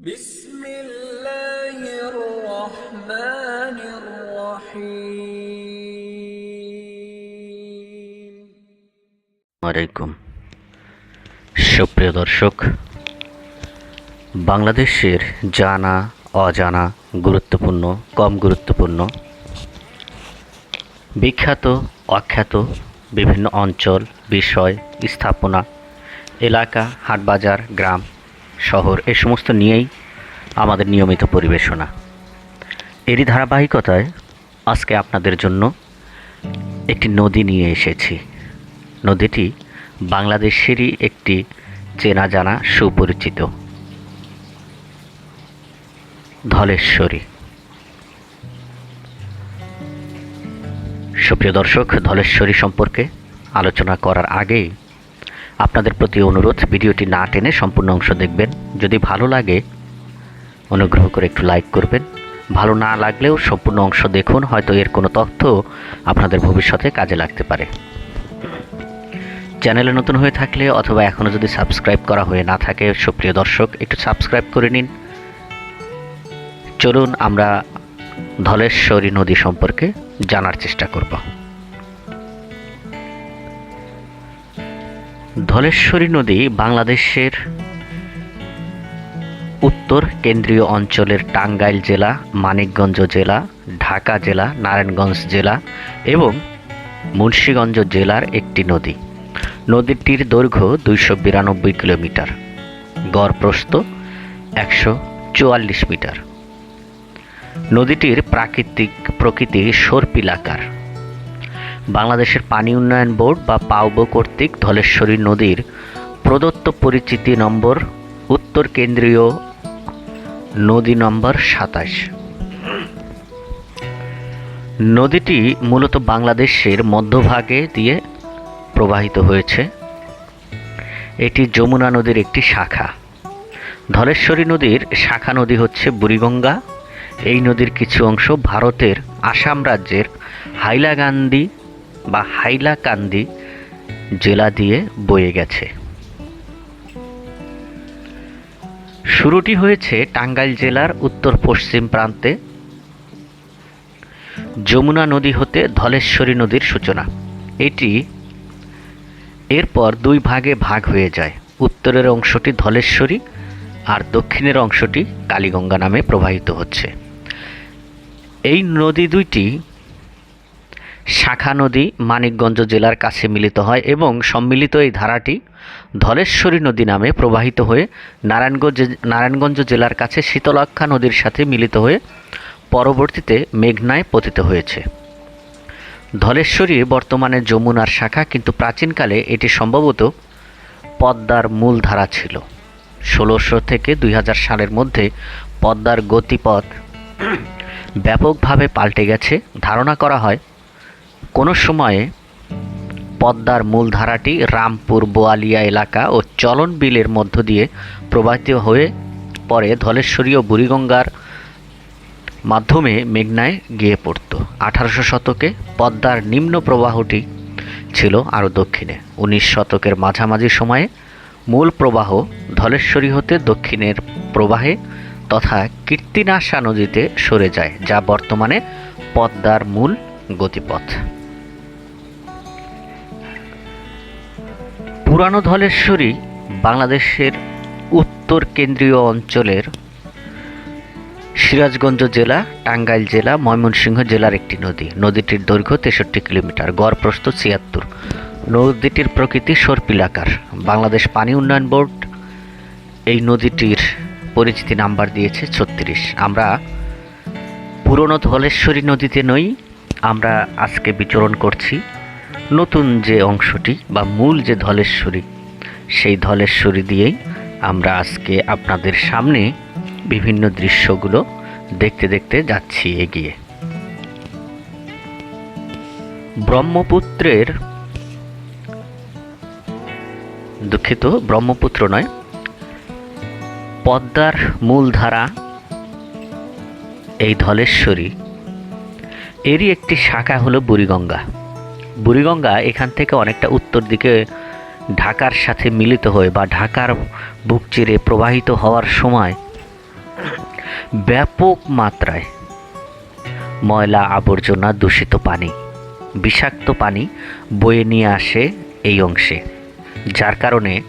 بسم الله الرحمن الرحيم আলাইকুম সুপ্রিয় দর্শক বাংলাদেশের জানা অজানা গুরুত্বপূর্ণ কম গুরুত্বপূর্ণ বিখ্যাত অখ্যাত বিভিন্ন অঞ্চল বিষয় স্থাপনা এলাকা হাটবাজার গ্রাম শহর, এ সমস্ত নিয়েই আমাদের নিয়মিত পরিবেশনা। এরই ধারাবাহিকতায় আজকে আপনাদের জন্য একটি নদী নিয়ে এসেছি। নদীটি বাংলাদেশেরই একটি চেনা জানা সুপরিচিত ধলেশ্বরী। সুপ্রিয় দর্শক, ধলেশ্বরী সম্পর্কে আলোচনা করার আগেই আপনাদের প্রতি অনুরোধ, ভিডিওটি না টেনে সম্পূর্ণ অংশ দেখবেন। যদি ভালো লাগে, অনুগ্রহ করে একটু লাইক করবেন। ভালো না লাগলেও সম্পূর্ণ অংশ দেখুন, হয়তো এর কোনো তথ্য আপনাদের ভবিষ্যতে কাজে লাগতে পারে। চ্যানেলে নতুন হয়ে থাকলে অথবা এখনও যদি সাবস্ক্রাইব করা হয়ে না থাকে, সুপ্রিয় দর্শক, একটু সাবস্ক্রাইব করে নিন। চলুন আমরা ধলেশ্বরী নদী সম্পর্কে জানার চেষ্টা করব। ধলেশ্বরী নদী বাংলাদেশের উত্তর কেন্দ্রীয় অঞ্চলের টাঙ্গাইল জেলা, মানিকগঞ্জ জেলা, ঢাকা জেলা, নারায়ণগঞ্জ জেলা এবং মুন্সীগঞ্জ জেলার একটি নদী। নদীটির দৈর্ঘ্য দুইশো বিরানব্বই কিলোমিটার, গড় প্রস্থ একশো চুয়াল্লিশ মিটার। নদীটির প্রাকৃতিক প্রকৃতি সর্পিলাকার বাংলাদেশের পানি উন্নয়ন বোর্ড বা পাউবো কর্তৃক ধলেশ্বরী নদীর প্রদত্ত পরিচিতি নম্বর উত্তর কেন্দ্রীয় নদী নম্বর সাতাশ। নদীটি মূলত বাংলাদেশের মধ্যভাগে দিয়ে প্রবাহিত হয়েছে। এটি যমুনা নদীর একটি শাখা। ধলেশ্বরী নদীর শাখা নদী হচ্ছে বুড়িগঙ্গা। এই নদীর কিছু অংশ ভারতের আসাম রাজ্যের হাইলাকান্দি বা হাইলাকান্দি জেলা দিয়ে বয়ে গেছে। শুরুটি হয়েছে টাঙ্গাইল জেলার উত্তর পশ্চিম প্রান্তে। যমুনা নদী হতে ধলেশ্বরী নদীর সূচনা। এটি এরপর দুই ভাগে ভাগ হয়ে যায়। উত্তরের অংশটি ধলেশ্বরী আর দক্ষিণের অংশটি কালীগঙ্গা নামে প্রবাহিত হচ্ছে। এই নদী দুইটি শাখা নদী মানিকগঞ্জ জেলার কাছে মিলিত হয় এবং সম্মিলিত এই ধারাটি ধলেশ্বরী নদী নামে প্রবাহিত হয়ে নারায়ণগঞ্জ নারায়ণগঞ্জ জেলার কাছে শীতলাক্ষা নদীর সাথে মিলিত হয়ে পরবর্তীতে মেঘনায় পতিত হয়েছে। ধলেশ্বরী বর্তমানে যমুনার শাখা, কিন্তু প্রাচীনকালে এটি সম্ভবত পদ্মার মূল ধারা ছিল। ষোলোশো থেকে দুই হাজার সালের মধ্যে পদ্মার গতিপথ ব্যাপকভাবে পাল্টে গেছে। ধারণা করা হয় কোনো সময়ে পদ্মার মূল ধারাটি রামপুর, বোয়ালিয়া এলাকা ও চলন বিলের মধ্য দিয়ে প্রবাহিত হয়ে পরে ধলেশ্বরী ও বুড়িগঙ্গার মাধ্যমে মেঘনায় গিয়ে পড়ত। আঠারোশো শতকে পদ্মার নিম্ন প্রবাহটি ছিল আরও দক্ষিণে। উনিশ শতকের মাঝামাঝি সময়ে মূল প্রবাহ ধলেশ্বরী হতে দক্ষিণের প্রবাহে তথা কীর্তিনাশা নদীতে সরে যায়, যা বর্তমানে পদ্মার মূল গতিপথ। পুরানো ধলেশ্বরী বাংলাদেশের উত্তর কেন্দ্রীয় অঞ্চলের সিরাজগঞ্জ জেলা, টাঙ্গাইল জেলা, ময়মনসিংহ জেলার একটি নদী। নদীটির দৈর্ঘ্য তেষট্টি কিলোমিটার। গড় প্রস্থ ছিয়াত্তর। নদীটির প্রকৃতি সর্পিলাকার বাংলাদেশ পানি উন্নয়ন বোর্ড এই নদীটির পরিচিতি নাম্বার দিয়েছে ছত্রিশ। আমরা পুরনো ধলেশ্বরী নদীতে নই, আমরা আজকে বিচরণ করছি। নতুন যে অংশটি বা মূল যে ধলেশ্বরী, সেই ধলেশ্বরী দিয়েই আমরা আজকে আপনাদের সামনে বিভিন্ন দৃশ্যগুলো দেখতে দেখতে যাচ্ছি এগিয়ে। ব্রহ্মপুত্রের দুঃখিত, ব্রহ্মপুত্র নয়, পদ্মার মূলধারা এই ধলেশ্বরী। এরই একটি শাখা হলো বুড়িগঙ্গা। বুড়িগঙ্গা এখান থেকে অনেকটা উত্তর দিকে ঢাকার সাথে মিলিত হয়ে বা ঢাকার বুক চিরে প্রবাহিত হওয়ার সময় ব্যাপক মাত্রায় ময়লা আবর্জনা দূষিত পানি, বিষাক্ত পানি বয়ে নিয়ে আসে এই অংশে, যার কারণে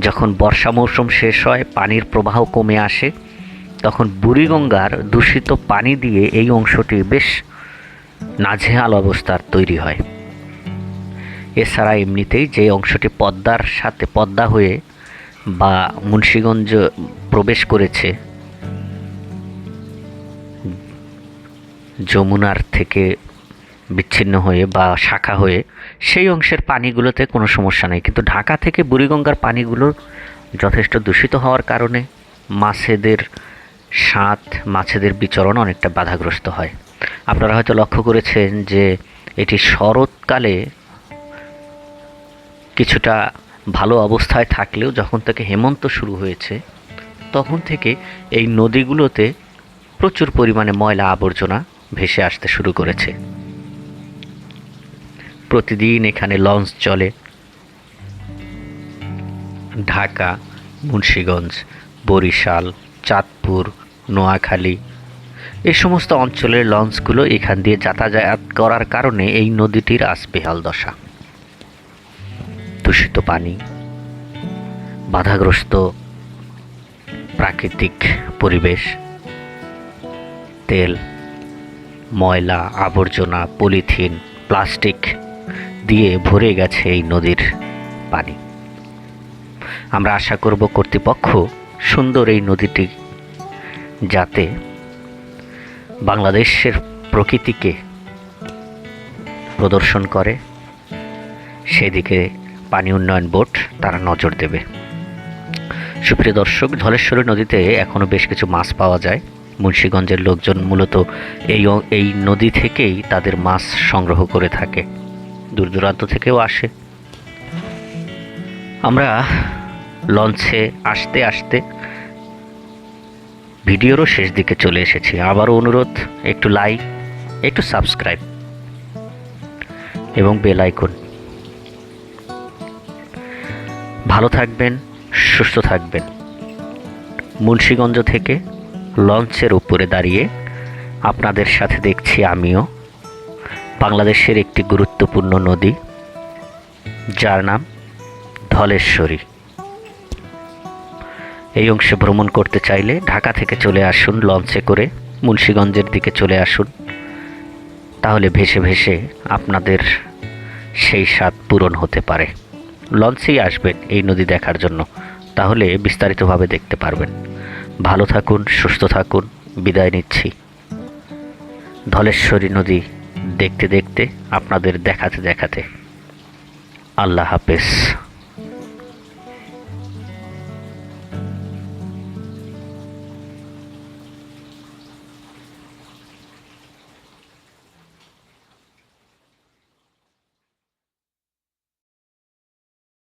যখন বর্ষা মৌসুম শেষ হয়, পানির প্রবাহ কমে আসে, তখন বুড়িগঙ্গার দূষিত পানি দিয়ে এই অংশটি বেশ নাজেহাল অবস্থার তৈরি হয়। এছাড়া এমনিতেই যে অংশটি পদ্মার সাথে পদ্মা হয়ে বা মুন্সীগঞ্জ প্রবেশ করেছে, যমুনার থেকে বিচ্ছিন্ন হয়ে বা শাখা হয়ে, সেই অংশের পানিগুলোতে কোনো সমস্যা নেই। কিন্তু ঢাকা থেকে বুড়িগঙ্গার পানিগুলো যথেষ্ট দূষিত হওয়ার কারণে মাছেদের স্বাদ, মাছেদের বিচরণ অনেকটা বাধাগ্রস্ত হয়। আপনারা হয়তো লক্ষ্য করেছেন যে এটি শরৎকালে কিছুটা ভালো অবস্থায় থাকলেও যখন থেকে হেমন্ত শুরু হয়েছে, তখন থেকে এই নদীগুলোতে প্রচুর পরিমাণে ময়লা আবর্জনা ভেসে আসতে শুরু করেছে। প্রতিদিন এখানে লঞ্চ চলে। ঢাকা, মুন্সীগঞ্জ, বরিশাল, চাঁদপুর, নোয়াখালী এই সমস্ত অঞ্চলের লঞ্চগুলো এখান দিয়ে যাতায়াত করার কারণে এই নদীটির আজ বেহাল দশা। দূষিত পানি, বাধাগ্রস্ত প্রাকৃতিক পরিবেশ, তেল, ময়লা, আবর্জনা, পলিথিন, প্লাস্টিক দিয়ে ভরে গেছে এই নদীর পানি। আমরা আশা করব কর্তৃপক্ষ সুন্দর এই নদীটি যাতে বাংলাদেশের প্রকৃতিকে প্রদর্শন করে, সেদিকে পানি উন্নয়ন বোর্ড তারা নজর দেবে। সুপ্রিয় দর্শক, ধলেশ্বরী নদীতে এখনও বেশ কিছু মাছ পাওয়া যায়। মুন্সীগঞ্জের লোকজন মূলত এই এই নদী থেকেই তাদের মাছ সংগ্রহ করে থাকে। দূর দূরান্ত থেকেও আসে। আমরা লঞ্চে আসতে আসতে ভিডিওরও শেষ দিকে চলে এসেছি। আবারও অনুরোধ, একটু লাইক একটু সাবস্ক্রাইব এবং বেল আইকন ভালো থাকবেন, সুস্থ থাকবেন। মুন্সীগঞ্জ থেকে লঞ্চের উপরে দাঁড়িয়ে আপনাদের সাথে দেখছি আমিও। বাংলাদেশের একটি গুরুত্বপূর্ণ নদী, যার নাম ধলেশ্বরী। এই অংশে ভ্রমণ করতে চাইলে ঢাকা থেকে চলে আসুন, লঞ্চে করে মুন্সীগঞ্জের দিকে চলে আসুন। তাহলে ভেসে ভেসে আপনাদের সেই স্বাদ পূরণ হতে পারে। লঞ্চেই আসবেন এই নদী দেখার জন্য। তাহলে বিস্তারিতভাবে দেখতে পারবেন। ভালো থাকুন, সুস্থ থাকুন। বিদায় নিচ্ছি। ধলেশ্বরী নদী দেখতে দেখতে আপনাদের দেখাতে দেখাতে। আল্লাহ হাফেজ।